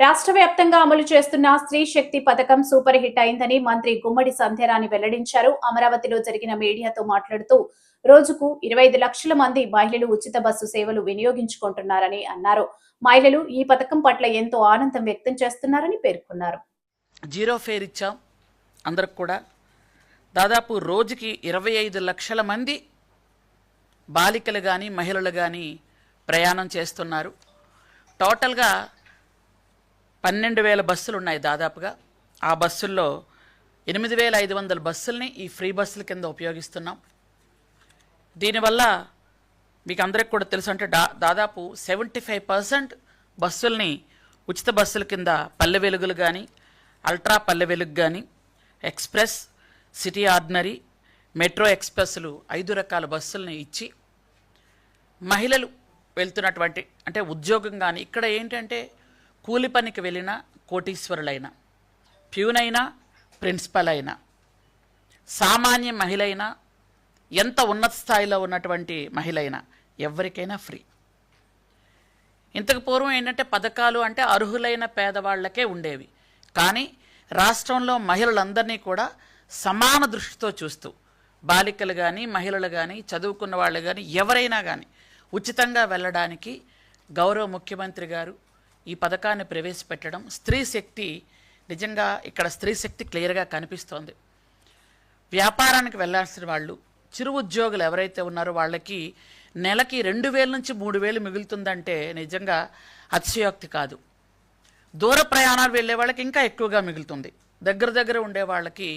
రాష్ట్ర వ్యాప్తంగా అమలు చేస్తున్న స్త్రీ శక్తి పథకం సూపర్ హిట్ అయిందని మంత్రి గుమ్మడి సంధ్యరాణి వెల్లడించారు. అమరావతిలో జరిగిన మీడియాతో మాట్లాడుతూ రోజుకు ఇరవై ఐదు లక్షల మంది మహిళలు ఉచిత బస్సు సేవలు వినియోగించుకుంటున్నారని అన్నారు. మహిళలు ఈ పథకం పట్ల ఎంతో ఆనందం వ్యక్తం చేస్తున్నారని పేర్కొన్నారు. జీరో ఫేర్ ఇచ్చాం. అందరికి కూడా దాదాపు రోజుకి ఇరవై ఐదు లక్షల మంది బాలికలు కానీ మహిళలు కానీ ప్రయాణం చేస్తున్నారు. టోటల్గా పన్నెండు వేల బస్సులు ఉన్నాయి దాదాపుగా. ఆ బస్సుల్లో ఎనిమిది వేల ఐదు వందల బస్సుల్ని ఈ ఫ్రీ బస్సుల కింద ఉపయోగిస్తున్నాం. దీనివల్ల మీకు అందరికి కూడా తెలుసు అంటే దా దాదాపు సెవెంటీ ఫైవ్ పర్సెంట్ బస్సుల్ని ఉచిత బస్సుల కింద పల్లె వెలుగులు కానీ అల్ట్రా పల్లె వెలుగు కానీ ఎక్స్ప్రెస్ సిటీ ఆర్డినరీ మెట్రో ఎక్స్ప్రెస్లు ఐదు రకాల బస్సుల్ని ఇచ్చి మహిళలు వెళ్తున్నటువంటి అంటే ఉద్యోగం కానీ ఇక్కడ ఏంటంటే కూలి పనికి వెళ్ళిన కోటీశ్వరులైనా ప్యూన్ అయినా ప్రిన్సిపల్ అయినా సామాన్య మహిళ అయినా ఎంత ఉన్నత స్థాయిలో ఉన్నటువంటి మహిళ అయినా ఎవరికైనా ఫ్రీ. ఇంతకు పూర్వం ఏంటంటే పథకాలు అంటే అర్హులైన పేదవాళ్ళకే ఉండేవి. కానీ రాష్ట్రంలో మహిళలందరినీ కూడా సమాన దృష్టితో చూస్తూ బాలికలు కానీ మహిళలు కానీ చదువుకున్న వాళ్ళు కానీ ఎవరైనా కానీ ఉచితంగా వెళ్ళడానికి గౌరవ ముఖ్యమంత్రి గారు ఈ పథకాన్ని ప్రవేశపెట్టడం స్త్రీ శక్తి నిజంగా ఇక్కడ స్త్రీ శక్తి క్లియర్గా కనిపిస్తోంది. వ్యాపారానికి వెళ్ళాల్సిన వాళ్ళు చిరు ఉద్యోగులు ఎవరైతే ఉన్నారో వాళ్ళకి నెలకి రెండు వేల నుంచి మూడు వేలు మిగులుతుందంటే నిజంగా అతిశయోక్తి కాదు. దూర ప్రయాణాలు వెళ్ళే వాళ్ళకి ఇంకా ఎక్కువగా మిగులుతుంది. దగ్గర దగ్గర ఉండే వాళ్ళకి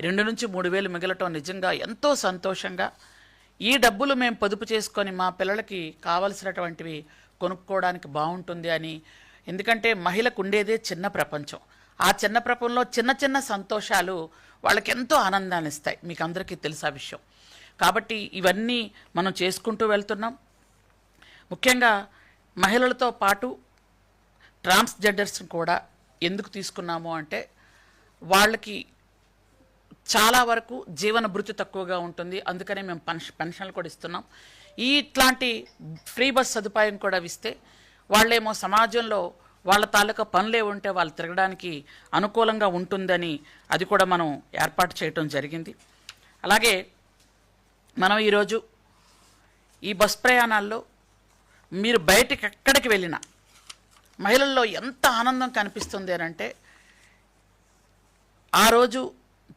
రెండు నుంచి మూడు వేలు మిగలటం నిజంగా ఎంతో సంతోషంగా ఈ డబ్బులు మేము పొదుపు చేసుకొని మా పిల్లలకి కావలసినటువంటివి కొనుక్కోవడానికి బాగుంటుంది అని. ఎందుకంటే మహిళకు ఉండేదే చిన్న ప్రపంచం. ఆ చిన్న ప్రపంచంలో చిన్న చిన్న సంతోషాలు వాళ్ళకి ఎంతో ఆనందాన్ని ఇస్తాయి. మీకు అందరికీ తెలుసు ఆ విషయం. కాబట్టి ఇవన్నీ మనం చేసుకుంటూ వెళ్తున్నాం. ముఖ్యంగా మహిళలతో పాటు ట్రాన్స్జెండర్స్ని కూడా ఎందుకు తీసుకున్నాము అంటే వాళ్ళకి చాలా వరకు జీవన భృతి తక్కువగా ఉంటుంది. అందుకనే మేము పెన్షన్ పెన్షన్లు కూడా ఇస్తున్నాం. ఈ ఇట్లాంటి ఫ్రీ బస్ సదుపాయం కూడా ఇస్తే వాళ్ళేమో సమాజంలో వాళ్ళ తాలూకా పనులే ఉంటే వాళ్ళు తిరగడానికి అనుకూలంగా ఉంటుందని అది కూడా మనం ఏర్పాటు చేయటం జరిగింది. అలాగే మనం ఈరోజు ఈ బస్ ప్రయాణాల్లో మీరు బయటికి ఎక్కడికి వెళ్ళినా మహిళల్లో ఎంత ఆనందం కనిపిస్తుంది అని అంటే ఆ రోజు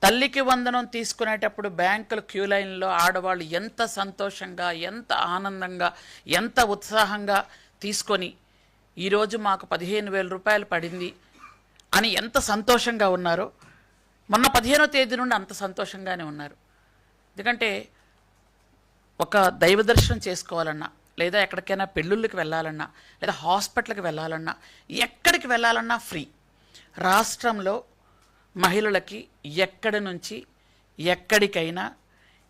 తల్లికి వందనం తీసుకునేటప్పుడు బ్యాంకుల క్యూ లైన్లో ఆడవాళ్ళు ఎంత సంతోషంగా ఎంత ఆనందంగా ఎంత ఉత్సాహంగా తీసుకొని ఈరోజు మాకు పదిహేను వేల రూపాయలు పడింది అని ఎంత సంతోషంగా ఉన్నారో మొన్న పదిహేనో తేదీ నుండి అంత సంతోషంగానే ఉన్నారు. ఎందుకంటే ఒక దైవ దర్శనం చేసుకోవాలన్నా లేదా ఎక్కడికైనా పెళ్ళిళ్ళకి వెళ్ళాలన్నా లేదా హాస్పిటల్కి వెళ్ళాలన్నా ఎక్కడికి వెళ్ళాలన్నా ఫ్రీ. రాష్ట్రంలో మహిళలకి ఎక్కడి నుంచి ఎక్కడికైనా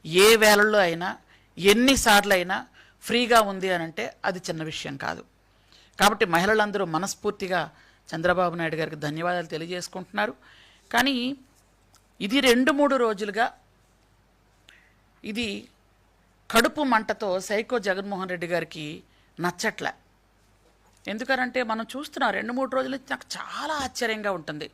ఏ వేళల్లో అయినా ఎన్నిసార్లు అయినా ఫ్రీగా ఉంది అని అంటే అది చిన్న విషయం కాదు. కాబట్టి మహిళలందరూ మనస్ఫూర్తిగా చంద్రబాబు నాయుడు గారికి ధన్యవాదాలు తెలియజేసుకుంటున్నారు. కానీ ఇది రెండు మూడు రోజులుగా ఇది కడుపు మంటతో సైకో జగన్మోహన్ రెడ్డి గారికి నచ్చట్లే. ఎందుకనంటే మనం చూస్తున్నాం రెండు మూడు రోజులు నాకు చాలా ఆశ్చర్యంగా ఉంటుంది.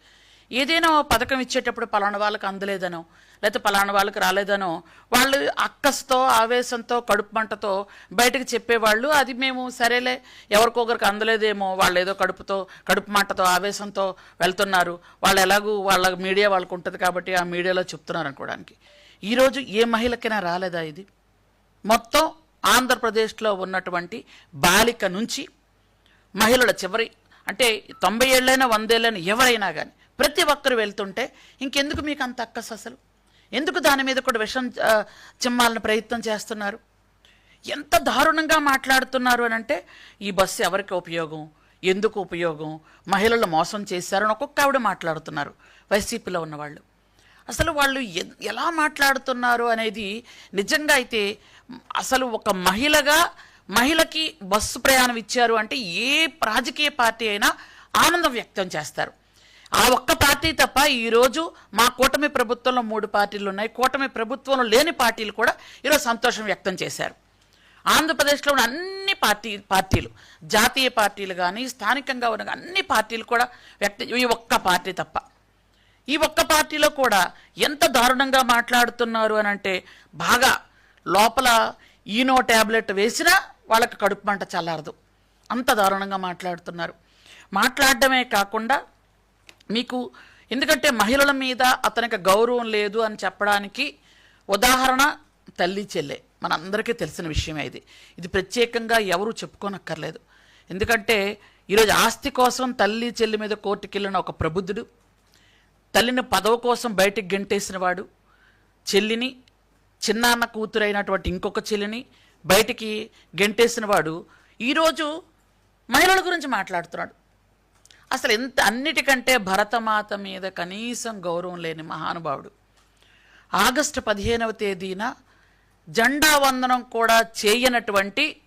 ఏదైనా పథకం ఇచ్చేటప్పుడు పలానా వాళ్ళకి అందలేదనో లేకపోతే పలానా వాళ్ళకి రాలేదనో వాళ్ళు అక్కస్తో ఆవేశంతో కడుపు మంటతో బయటకు చెప్పేవాళ్ళు అది మేము సరేలే ఎవరికొకరికి అందలేదేమో వాళ్ళు ఏదో కడుపుతో కడుపు మంటతో ఆవేశంతో వెళ్తున్నారు. వాళ్ళు ఎలాగూ వాళ్ళ మీడియా వాళ్ళకు ఉంటుంది కాబట్టి ఆ మీడియాలో చెప్తున్నారు అనుకోవడానికి. ఈరోజు ఏ మహిళకైనా రాలేదా ఇది? మొత్తం ఆంధ్రప్రదేశ్లో ఉన్నటువంటి బాలిక నుంచి మహిళల చివరి అంటే తొంభై ఏళ్ళైనా వందేళ్ళైనా ఎవరైనా కానీ ప్రతి ఒక్కరు వెళ్తుంటే ఇంకెందుకు మీకు అంత అక్కసు అసలు? ఎందుకు దాని మీద కూడా విషం చిమ్మాలని ప్రయత్నం చేస్తున్నారు? ఎంత దారుణంగా మాట్లాడుతున్నారు అని అంటే ఈ బస్సు ఎవరికి ఉపయోగం? ఎందుకు ఉపయోగం? మహిళలు మోసం చేశారని ఒక్కొక్క ఆవిడ మాట్లాడుతున్నారు వైసీపీలో ఉన్నవాళ్ళు. అసలు వాళ్ళు ఎలా మాట్లాడుతున్నారు అనేది నిజంగా అయితే అసలు ఒక మహిళగా మహిళకి బస్సు ప్రయాణం ఇచ్చారు అంటే ఏ రాజకీయ పార్టీ అయినా ఆనందం వ్యక్తం చేస్తారు. ఆ ఒక్క పార్టీ తప్ప ఈరోజు మా కూటమి ప్రభుత్వంలో మూడు పార్టీలు ఉన్నాయి. కూటమి ప్రభుత్వంలో లేని పార్టీలు కూడా ఈరోజు సంతోషం వ్యక్తం చేశారు. ఆంధ్రప్రదేశ్లో ఉన్న అన్ని పార్టీ పార్టీలు జాతీయ పార్టీలు కానీ స్థానికంగా ఉన్న అన్ని పార్టీలు కూడా వ్యక్తి ఈ ఒక్క పార్టీ తప్ప. ఈ ఒక్క పార్టీలో కూడా ఎంత దారుణంగా మాట్లాడుతున్నారు అని అంటే బాగా లోపల ఈనో ట్యాబ్లెట్ వేసినా వాళ్ళకి కడుపు మంట చల్లారదు. అంత దారుణంగా మాట్లాడుతున్నారు. మాట్లాడడమే కాకుండా మీకు ఎందుకంటే మహిళల మీద అతనికి గౌరవం లేదు అని చెప్పడానికి ఉదాహరణ తల్లి చెల్లె. మనందరికీ తెలిసిన విషయమే ఇది. ఇది ప్రత్యేకంగా ఎవరు చెప్పుకోనక్కర్లేదు. ఎందుకంటే ఈరోజు ఆస్తి కోసం తల్లి చెల్లి మీద కోర్టుకెళ్ళిన ఒక ప్రబుద్ధుడు తల్లిని పదవి కోసం బయటికి గెంటేసిన వాడు చెల్లిని చిన్నాన్న కూతురైనటువంటి ఇంకొక చెల్లిని బయటికి గెంటేసిన వాడు ఈరోజు మహిళల గురించి మాట్లాడుతున్నాడు. అసలు ఎంత అన్నిటికంటే భరతమాత మీద కనీసం గౌరవం లేని మహానుభావుడు. ఆగస్టు పదిహేనవ తేదీన జెండా వందనం కూడా చేయనటువంటి